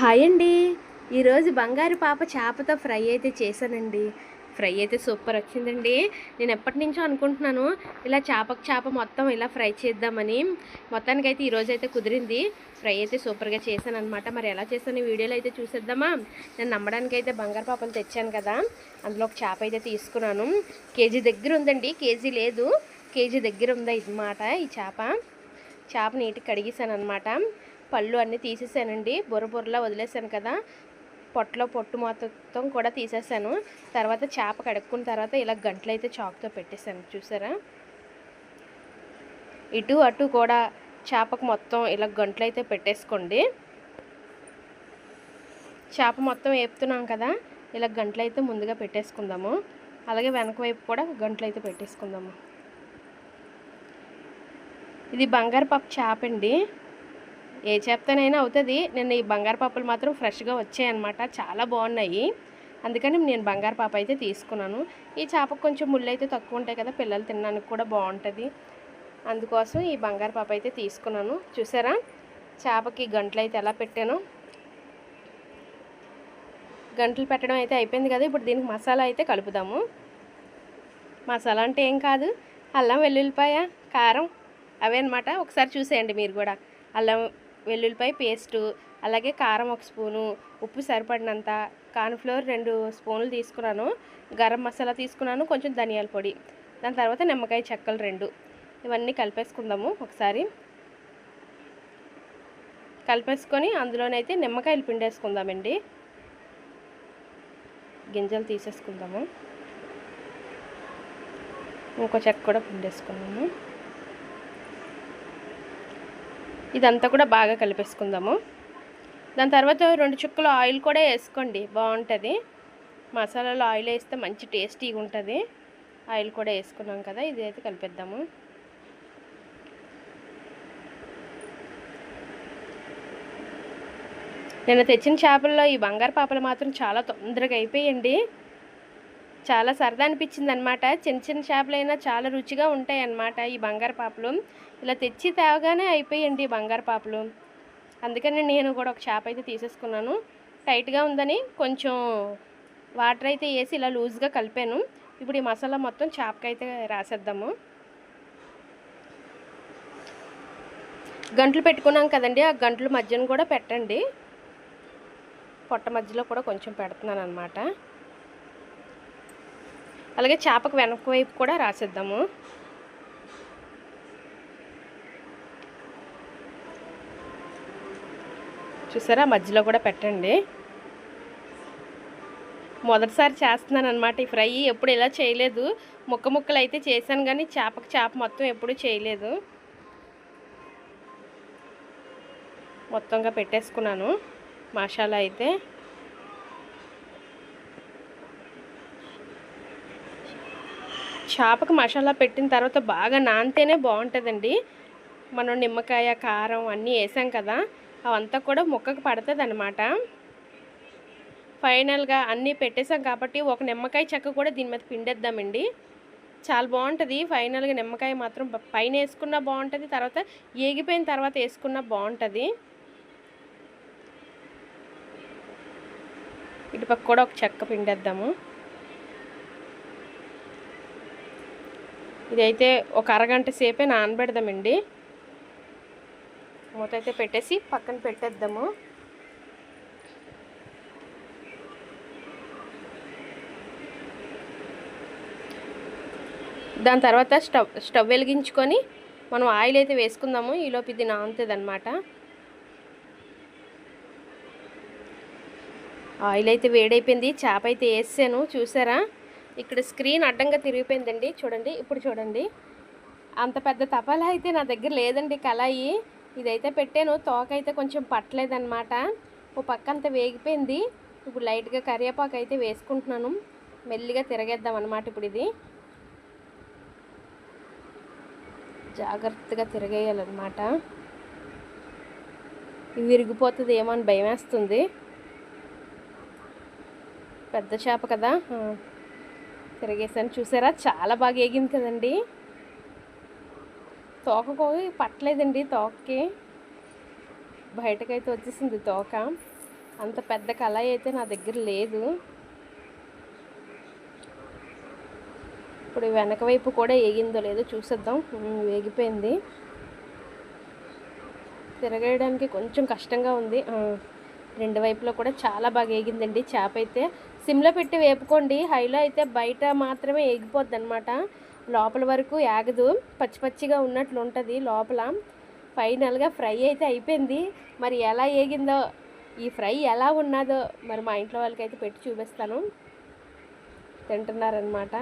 Hi అండి. ఈరోజు బంగారు పాప చేపతో ఫ్రై అయితే చేశానండి. ఫ్రై అయితే సూపర్ వచ్చిందండి. నేను ఎప్పటి నుంచో అనుకుంటున్నాను ఇలా చేపకు చేప మొత్తం ఇలా ఫ్రై చేద్దామని. మొత్తానికైతే ఈరోజు అయితే కుదిరింది. ఫ్రై అయితే సూపర్గా చేశాను అనమాట మరి ఎలా చేస్తాను ఈ వీడియోలో అయితే చూసేద్దామా? నేను నమ్మడానికి అయితే బంగారు పాపలు తెచ్చాను కదా. అందులో ఒక చేప అయితే తీసుకున్నాను. కేజీ దగ్గర ఉందండి. కేజీ లేదు. కేజీ దగ్గర ఉందా ఇదన్నమాట ఈ చేప. చేప నీట్గా కడిగేసాను అనమాట పళ్ళు అన్నీ తీసేసానండి. బుర్ర బుర్రలా వదిలేసాను కదా. పొట్టలో పొట్టు మొత్తం కూడా తీసేసాను. తర్వాత చేప కడుక్కున్న తర్వాత ఇలా గంటలు అయితే చాకుతో పెట్టేశాను. చూసారా? ఇటు అటు కూడా చేపకు మొత్తం ఇలా గంటలు అయితే పెట్టేసుకోండి. చేప మొత్తం వేపుతున్నాం కదా. ఇలా గంటలు అయితే ముందుగా పెట్టేసుకుందాము. అలాగే వెనక వైపు కూడా గంటలు అయితే పెట్టేసుకుందాము. ఇది బంగారు పప్పు చేప అండి. ఏ చేపతోనైనా అవుతుంది. నేను ఈ బంగారు పప్పులు మాత్రం ఫ్రెష్గా వచ్చాయన్నమాట. చాలా బాగున్నాయి. అందుకని నేను బంగారు పాప అయితే తీసుకున్నాను. ఈ చేపకు కొంచెం ముళ్ళు అయితే తక్కువ ఉంటాయి కదా పిల్లలు తినడానికి కూడా బాగుంటుంది. అందుకోసం ఈ బంగారు పాప అయితే తీసుకున్నాను. చూసారా? చేపకి గంటలు అయితే ఎలా పెట్టాను. గంటలు పెట్టడం అయితే అయిపోయింది కదా ఇప్పుడు దీనికి మసాలా అయితే కలుపుదాము. మసాలా అంటే ఏం కాదు. అల్లం వెల్లుల్లిపాయ కారం అవే అనమాట ఒకసారి చూసేయండి మీరు కూడా. అల్లం వెల్లుల్లిపాయ పేస్టు అలాగే కారం ఒక స్పూను ఉప్పు సరిపడినంత కార్న్ఫ్లోర్ రెండు స్పూన్లు తీసుకున్నాను. గరం మసాలా తీసుకున్నాను కొంచెం ధనియాల పొడి. దాని తర్వాత నిమ్మకాయ చెక్కలు రెండు. ఇవన్నీ కలిపేసుకుందాము ఒకసారి. కలిపేసుకొని అందులోనైతే నిమ్మకాయలు పిండేసుకుందామండి. గింజలు తీసేసుకుందాము. ఇంకో చెక్క కూడా పిండేసుకున్నాము. ఇదంతా కూడా బాగా కలిపేసుకుందాము. దాని తర్వాత రెండు చుక్కలు ఆయిల్ కూడా వేసుకోండి బాగుంటుంది. మసాలాలో ఆయిల్ వేస్తే మంచి టేస్టీగా ఉంటుంది. ఆయిల్ కూడా వేసుకున్నాం కదా ఇది అయితే కలిపేద్దాము. నేను తెచ్చిన చేపల్లో ఈ బంగారు పాపలు మాత్రం చాలా తొందరగా అయిపోయండి. చాలా సరదా అనిపించింది అనమాట చిన్న చిన్న చేపలైనా చాలా రుచిగా ఉంటాయి అన్నమాట ఈ బంగారు పాపలు. ఇలా తెచ్చి తేవగానే అయిపోయండి బంగారు పాపలు. అందుకని నేను కూడా ఒక చేప అయితే తీసేసుకున్నాను. టైట్గా ఉందని కొంచెం వాటర్ అయితే వేసి ఇలా లూజ్గా కలిపాను. ఇప్పుడు ఈ మసాలా మొత్తం చేపకైతే రాసేద్దాము. గంటలు పెట్టుకున్నాం కదండి ఆ గంటల మధ్యన కూడా పెట్టండి. పొట్ట మధ్యలో కూడా కొంచెం పెడుతున్నాను అనమాట అలాగే చేపకు వెనక వైపు కూడా రాసేద్దాము. చూసారా? మధ్యలో కూడా పెట్టండి. మొదటిసారి చేస్తున్నాను అనమాట ఈ ఫ్రై. ఎప్పుడు ఇలా చేయలేదు. ముక్క ముక్కలు అయితే చేశాను కానీ చేపకు చేప మొత్తం ఎప్పుడు చేయలేదు. మొత్తంగా పెట్టేసుకున్నాను. మసాలా అయితే. చేపకు మసాలా పెట్టిన తర్వాత బాగా నానితేనే బాగుంటుందండి. మనం నిమ్మకాయ కారం అన్నీ వేసాం కదా అవంతా కూడా ముక్కకు పడుతుంది అనమాట ఫైనల్గా అన్నీ పెట్టేసాం కాబట్టి ఒక నిమ్మకాయ చెక్క కూడా దీని మీద పిండేద్దామండి. చాలా బాగుంటుంది. ఫైనల్గా నిమ్మకాయ మాత్రం పైన వేసుకున్నా బాగుంటుంది తర్వాత ఏగిపోయిన తర్వాత వేసుకున్నా బాగుంటుంది. ఇటుపక్క కూడా ఒక చెక్క పిండేద్దాము. ఇదైతే ఒక అరగంట సేపే నానబెడదామండి. మూత అయితే పెట్టేసి పక్కన పెట్టేద్దాము. దాని తర్వాత స్టవ్ స్టవ్ వెలిగించుకొని మనం ఆయిల్ అయితే వేసుకుందాము. ఈలోపు ఇది నానుతుంది అనమాట ఆయిల్ అయితే వేడైపోయింది. చేప అయితే వేసాను. చూసారా? ఇక్కడ స్క్రీన్ అడ్డంగా తిరిగిపోయిందండి. చూడండి ఇప్పుడు చూడండి. అంత పెద్ద తపాలా అయితే నా దగ్గర లేదండి కళాయి. ఇదైతే పెట్టాను. తోక అయితే కొంచెం పట్టలేదన్నమాట. ఓ పక్క అంత వేగిపోయింది. ఇప్పుడు లైట్గా కరివేపాకు అయితే వేసుకుంటున్నాను. మెల్లిగా తిరగేద్దాం అనమాట ఇప్పుడు ఇది. జాగ్రత్తగా తిరగేయాలన్నమాట. విరిగిపోతుంది ఏమో అని భయం వేస్తుంది పెద్ద చేప కదా. తిరగేసాను. చూసారా? చాలా బాగా ఏగింది కదండి. తోకకు పట్టలేదండి తోకకి. బయటకైతే వచ్చేసింది తోక. అంత పెద్ద కళాయి అయితే నా దగ్గర లేదు. ఇప్పుడు వెనక వైపు కూడా ఏగిందో లేదో చూసేద్దాం. వేగిపోయింది తిరగేయడానికి కొంచెం కష్టంగా ఉంది. రెండు వైపులో కూడా చాలా బాగా ఏగిందండి. చేప అయితే సిమ్లో పెట్టి వేపుకోండి. హైలో అయితే బయట మాత్రమే ఎగిపోద్ది అనమాట లోపల వరకు ఏగదు పచ్చి పచ్చిగా ఉన్నట్లు ఉంటుంది లోపల. ఫైనల్గా ఫ్రై అయితే అయిపోయింది. మరి ఎలా ఏగిందో ఈ ఫ్రై ఎలా ఉన్నదో మరి మా ఇంట్లో వాళ్ళకి అయితే పెట్టి చూపిస్తాను. తింటున్నారనమాట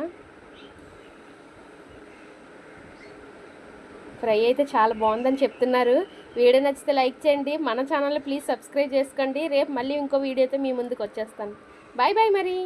ఫ్రై అయితే చాలా బాగుందని చెప్తున్నారు. వీడియో నచ్చితే లైక్ చేయండి. మన ఛానల్ ప్లీజ్ సబ్స్క్రైబ్ చేసుకోండి. రేపు మళ్ళీ ఇంకో వీడియోతో మీ ముందుకు వచ్చేస్తాను. బాయ్ బాయ్ మరి.